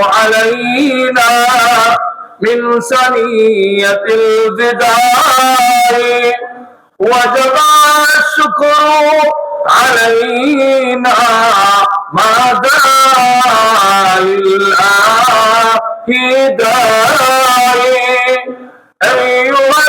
علينا من سنية البداية وجب الشكر علينا ما دعا لله داعي أيها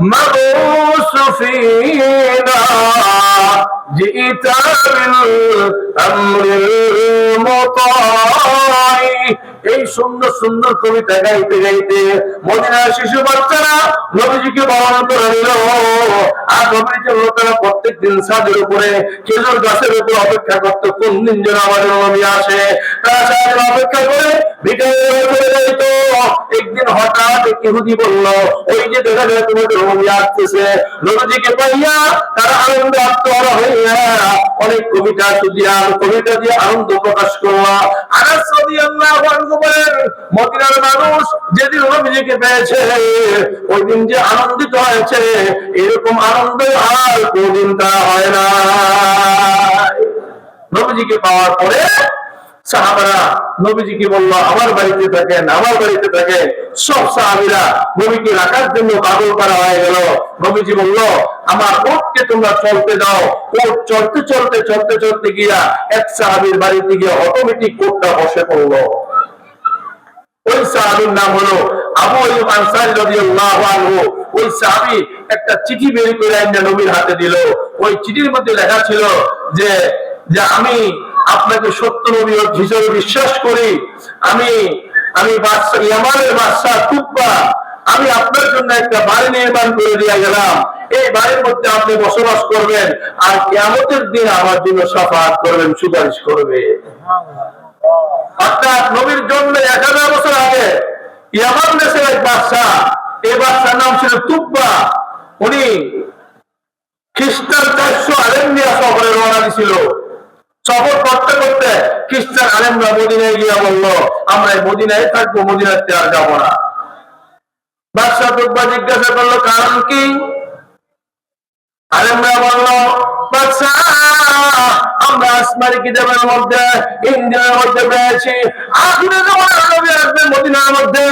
المبعوث فينا جئت بالأمر المطاع এই সুন্দর সুন্দর কবিতা গাইতে গাইতে মদিনার শিশু বাচ্চারা নবীজিকে বরণ করে নিল আর প্রত্যেক দিন সাজের উপরে খেজুর গাছের উপর অপেক্ষা করতো, কোন দিন যেন আমাদের নবী আসে। তারা সারাদিন অপেক্ষা করে যাইত একদিন হঠাৎ ইহুদি বলল, ওই যে দেখা যায় তোমাদের নবী আসতেছে। নবীজিকে পাইয়া তারা আনন্দে আত্মহারা হইয়া অনেক কবিতা সুদিয়ার কবিতা দিয়ে আনন্দ প্রকাশ করল। আনাস রাদিয়াল্লাহু আনহু বলেন, মদিনার মানুষ যেদিন নবীজিকে পেয়েছে ওই দিন যে আনন্দিত হয়েছে, এরকম আনন্দ আর কোনদিন তারা হয় না নবীজিকে পাওয়ার পরে সাহাবারা নবীজিকে বলল, আমার বাড়িতে থাকেন, আমার বাড়িতে থাকেন। সব সাহাবিরা নবীকে রাখার জন্য পাগল করা হয়ে গেল। নবীজি বলল, আমার ওটকে তোমরা চলতে দাও। ওট চলতে চলতে চলতে চলতে গিয়া এক সাহাবির বাড়িতে গিয়ে অটোমেটিক কোটটা বসে পড়ল। ওই সাহাবীর নাম হলো আবু আইয়ুব আনসারী রাদিয়াল্লাহু আনহু। ওই সাহাবী একটা চিঠি বের করে আইনা নবীর হাতে দিল। ওই চিঠির মধ্যে লেখা ছিল যে যে আমি আপনাকে সত্য নবী হিসেবে বিশ্বাস করি। আমি আমি বাদশা ইয়ামানের বাদশাহ তুব্বা আমি আপনার জন্য একটা বাড়ি নির্মাণ করে দিয়ে গেলাম। এই বাড়ির মধ্যে আপনি বসবাস করবেন আর কিয়ামতের দিন আমার জন্য সাফাত করবেন, সুপারিশ করবে। অর্থাৎ নবীর জন্ম এক হাজার বছর আগে ইয়ামান দেশের এক বাদশাহ, এই বাদশার নাম ছিল তুব্বা। উনি খ্রিস্টান চারশো আলেমিয়া সফরে রওনা দিছিল। সফর করতে করতে খ্রিস্টান আলেমরা মদিনায় গিয়া বলল, আমরা মদিনায় থাকব মদিনাতে আর যাব না। বাদশাহ তুব্বা জিজ্ঞাসা করল, কারণ কি? আলেমরা বলল, বাদশাহ আমরা আসমানি কিতাবের মধ্যে ইঞ্জিনের মধ্যে পেয়েছি আখিরে জমানার নবী আসবে মদিনার মধ্যে,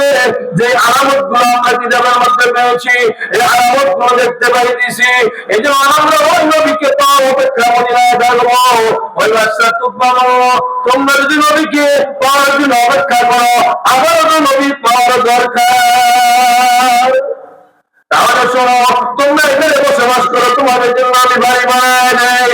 যে আলামতগুলো আমরা মধ্যে পেয়েছি, এই আলামতগুলো দেখতে পাইতেছি। এই জন্য আমরা ওই নবীকে পাওয়ার অপেক্ষা মদিনায় থাকব ওই বাদশাহ তুব্বা তোমরা যদি নবীকে পাওয়ার জন্য অপেক্ষা করো, আমারও তো নবী পাওয়ার দরকার তাহলে শোনো তোমরা এখানে বসবাস করো তোমাদের জন্য আমি বাড়ি বানায় দেয়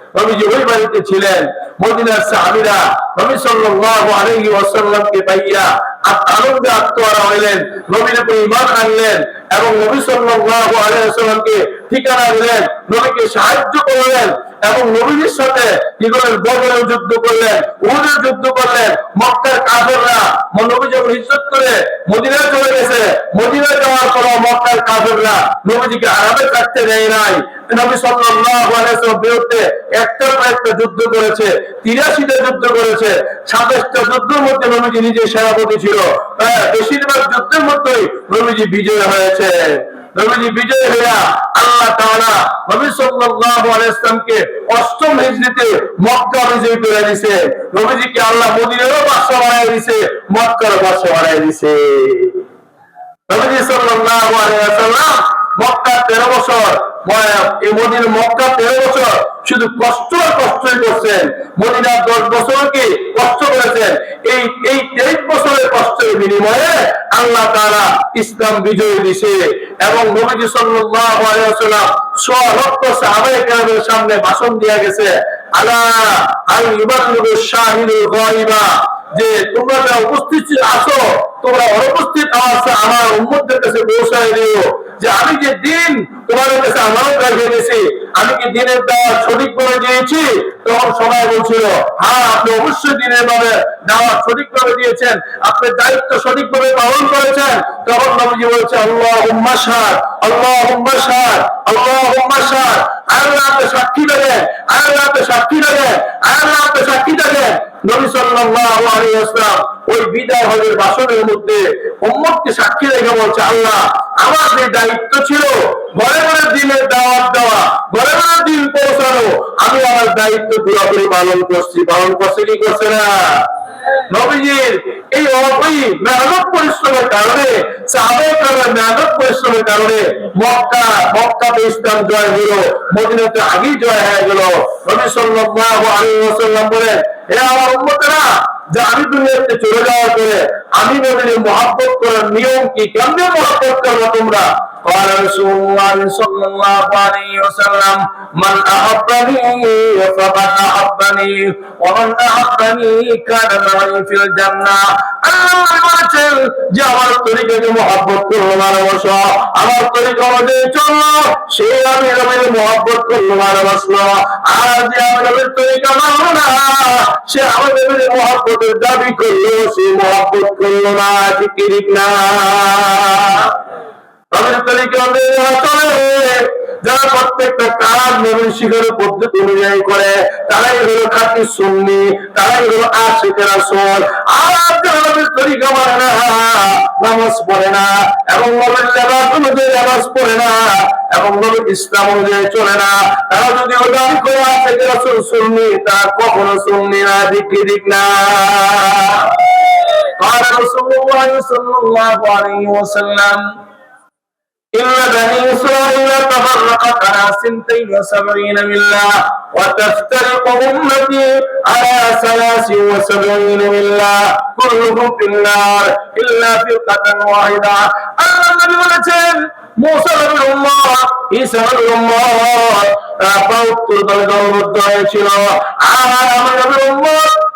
নবীজি ওই বাড়িতে ছিলেন, মদিনার সাহাবীরা নবী সাল্লাল্লাহু আলাইহি ওয়াসাল্লামকে পাইয়া আনন্দে আত্মহারা হইলেন নবীর উপর ঈমান আনলেন এবং নবী সাল্লাল্লাহু আলাইহি ওয়াসাল্লামকে ঠিকানা দিলেন, নবীকে সাহায্য করলেন এবং নবীর সাথে কি করলেন বদরের যুদ্ধ করলেন, উহুদের যুদ্ধ করলেন, মক্কার কাফেররা নবী যখন হিজরত করে মদিনায় চলে গেছে, মদিনায় যাওয়ার পর মক্কার কাফেররা নবীজিকে আরামে থাকতে দেয় নাই। নবী সাল্লাল্লাহু আলাইহি বিরুদ্ধে একটার পর একটা যুদ্ধ করেছে তিরাশিটা যুদ্ধ করেছে সাতাশটা যুদ্ধের মধ্যে নবীজি নিজে সেনাপতি ছিল। হ্যাঁ, বেশিরভাগ যুদ্ধের মধ্যেই নবীজি বিজয় হয়েছে। নবীজি বিজয় হইয়া আল্লাহ তাআলা নবী সাল্লাল্লাহু আলাইহি ইসলামকে অষ্টম হিজরিতে মক্কা বিজয় করে দিয়েছে নবীজিকে আল্লাহ মদিনারও বাদশা বানায় দিয়েছে মক্কার বাদশা বানায় দিয়েছে নবীজি সাল্লাল্লাহু আলাইহি ওয়াসাল্লাম মক্কা 13 বছর বয়- এই মদিনা মক্কা 13 বছর শুধু কষ্ট কষ্টই করছেন। মদিনা 10 বছর কি কষ্ট এই এই 23 বছরের কষ্টের বিনিময়ে আল্লাহ তাআলা ইসলাম বিজয় দিয়েছে এবং নবীজি ওয়াসাল্লাম কেরামের সামনে ভাষণ দিয়ে গেছে, আলা যে তোমরা যারা উপস্থিত আছো, তোমরা অনুপস্থিত আমার উম্মতদের কাছে পৌঁছায় দিও। যে আমি যে দিন তোমাদের কাছে আমানত রেখে গেছি আমি কি দিনের দাওয়াত সঠিকভাবে দিয়েছি? তখন সবাই বলছিল হ্যাঁ আপনি অবশ্যই দিনের ভাবে দাওয়াত সঠিকভাবে দিয়েছেন, আপনি দায়িত্ব সঠিকভাবে পালন করেছেন। তখন নবীজি বলছে আল্লাহ উম্মাসার আল্লাহ উম্মাসার আল্লাহ উম্মাসার আল্লাহ আপনি সাক্ষী দেবেন আল্লাহ আপনি সাক্ষী দেবেন আল্লাহ আপনি সাক্ষী দেবেন। নবী সাল্লাল্লাহু আলাইহি ওয়াসাল্লাম ওই বিদায় হজের বাসনের মধ্যে উম্মতকে সাক্ষী রেখে বলছে, আল্লাহ আমার যে দায়িত্ব ছিল ঘরে ঘরে দিনের দাওয়াত দেওয়া, ঘরে ঘরে দিন পৌঁছানো। আমি আমার দায়িত্ব পুরোপুরি পালন করছি। পালন করছে কি করছে না? নবীজির এই অপই মেহনত পরিশ্রমের কারণে মেহনত পরিশ্রমের কারণে মক্কা ইসলাম জয় হলো, মদিনাতে আগেই জয় হয়ে গেল। নবী সাল্লাল্লাহু আলাইহি ওয়াসাল্লাম বলেন হে আমার যে আমি দুনিয়াতে চলে যাওয়ার পরে আমি নবীর মহাব্বত করার নিয়ম কি? কেমনে মহাব্বত করব তোমরা? قال رسول الله صلى الله عليه وسلم من أحبني فقد أحبني ومن أحبني كان معي في الجنة আল্লাহ বলেছেন যে আমার তরিকাকে মহাব্বত করলো ভালোবাসো আমার তরিকা অনুযায়ী চললো সে আমি রবির মহাব্বত করলো ভালোবাসলো আর যে আমি রবির তরিকা মানলো না সে আমার রবির মহাব্বতের দাবি করলো সে মহাব্বত করলো না ঠিক কি ঠিক না তাদের তরিকা অনুযায়ী যারা চলে যারা প্রত্যেকটা কাজ নবীর শিখের পদ্ধতি অনুযায়ী করে তারাই হলো খাঁটি সুন্নি তারাই হলো আশিকের আসল আর যারা নবীর তরিকা মানে না নামাজ পড়ে না এবং নবীর লেবাস অনুযায়ী নামাজ পড়ে না এবং নবীর ইসলাম অনুযায়ী চলে না তারা যদি ওই দাবি করে আশিকের আসল সুন্নি তারা কখনো সুন্নি না ঠিক কি ঠিক না قال رسول الله صلى الله عليه وسلم إن بني إسرائيل تفرقت على سنتين وسبعين ملة وتفترق أمتي على ثلاث وسبعين ملة كلهم في النار إلا فرقة واحدة الله النبي বলেছেন মুসা নবীর উম্মত ঈসা নবীর উম্মত তারা উত্তর দলে দলবদ্ধ হয়েছিল আর আমার নবীর উম্মত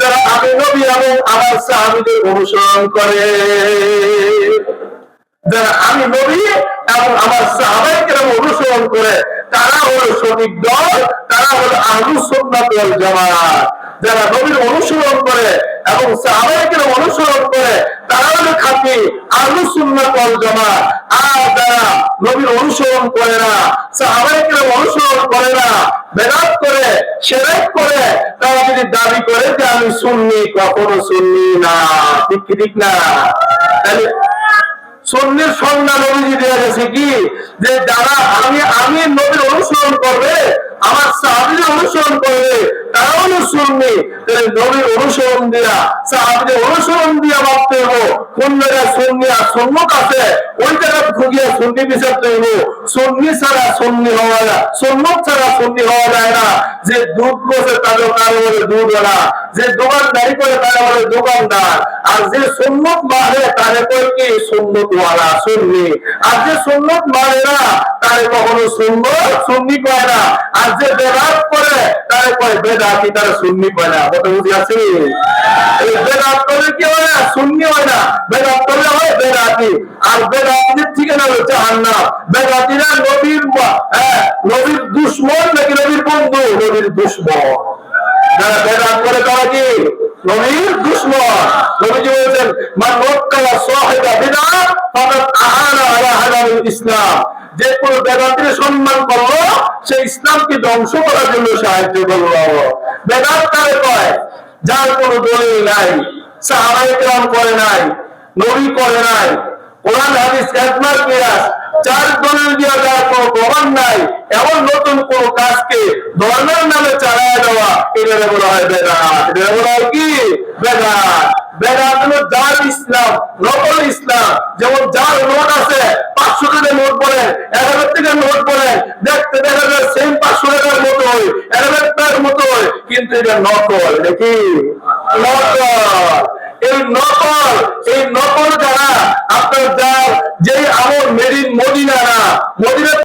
যারা আমি নবী এবং আমার সাহাবিদের অনুসরণ করে। যারা আমি নবী এবং আমার সাহাবাইকে অনুসরণ করে, তারা হলো সঠিক দল, তারা হলো আহলুস সুন্নাত ওয়াল জামাত। যারা নবীর অনুসরণ করে এবং সাহাবাইকে অনুসরণ করে, তারা হলো খাঁটি আহলুস সুন্নাত ওয়াল জামাত। আর যারা নবীর অনুসরণ করে না সাহাবাইকে অনুসরণ করে না, বেদাত করে, সেরেক করে, তারা যদি দাবি করে যে আমি সুন্নি, কখনো সুন্নি না। ঠিক ঠিক না? তাহলে সন্ন্যের সন্ধ্যা নবীজি দেওয়া গেছে কি? যে যারা আমি আমি নবীর অনুসরণ করবে আমার সাহাবিরা অনুসরণ করবে তারা হলো সুন্নি তাহলে নবীর অনুসরণ দিয়া, সাহাবিদের অনুসরণ দিয়া ভাবতে হব। কোন জায়গায় সন্নি আর সন্ন্যত আছে ওই জায়গায় খুঁজিয়া সন্নি বিচার তৈব সন্নি ছাড়া সন্নি হওয়া যায় সন্ন্যত ছাড়া সন্নি হওয়া যায় না। যে দুধ বসে তাদের তার বলে দুধওয়ালা যে দোকানদারি করে তারা বলে দোকানদার, আর যে সন্ন্যত মানে তারে কয় কি? সন্ন্যতওয়ালা সুন্নি। আর যে সন্ন্যত মানে না, তারে কখনো সুন্নত সুন্নি কয় না। আর যে বেদাত করে, তারে কয় বেদাতি, তারা সুন্নি কয় না। কথা বুঝি আছে বেদাত করলে কি হয় না সুন্নি হয় না বেদাত করলে হয় বেদাতি আর বেদাতির ঠিকানা হলো জাহান্নাম বেদাতিরা নবীর হ্যাঁ নবীর দুশ্মন নাকি নবীর বন্ধু নবীর দুশ্মন যারা বেদাত করে তারা কি নবীর দুশ্মন নবীজি বলেছেন মান ওয়াক্কালা সাহিবা বিদআত ফাকাদ আহানা আলা হালাল ইসলাম যে কোন বেদাতের সম্মান করল, সে ইসলামকে ধ্বংস করার জন্য সাহায্য করল। বেদাত কারে কয়? যার কোনো দলিল নাই, সাহাবায়ে কেরাম করে নাই, নবী করে নাই, কোরআন, হাদিস একমার চার দলিল যার কোনো প্রমাণ নাই, এমন নতুন কোন কাজকে ধর্মের নামে চালায় দেওয়া, এটা বলা হয় বেদাত এটা বলা হয় কি? বেদাত বেদাত হলো ইসলাম, নকল ইসলাম, যেমন জাল নোট এক হাজার টাকার নোট বলেন দেখতে দেখা যায় সেম পাঁচশো টাকার মতো নকল, নাকি? যারা, আপনার যার, যেই আমল মেরিন মদিনা না মদিনা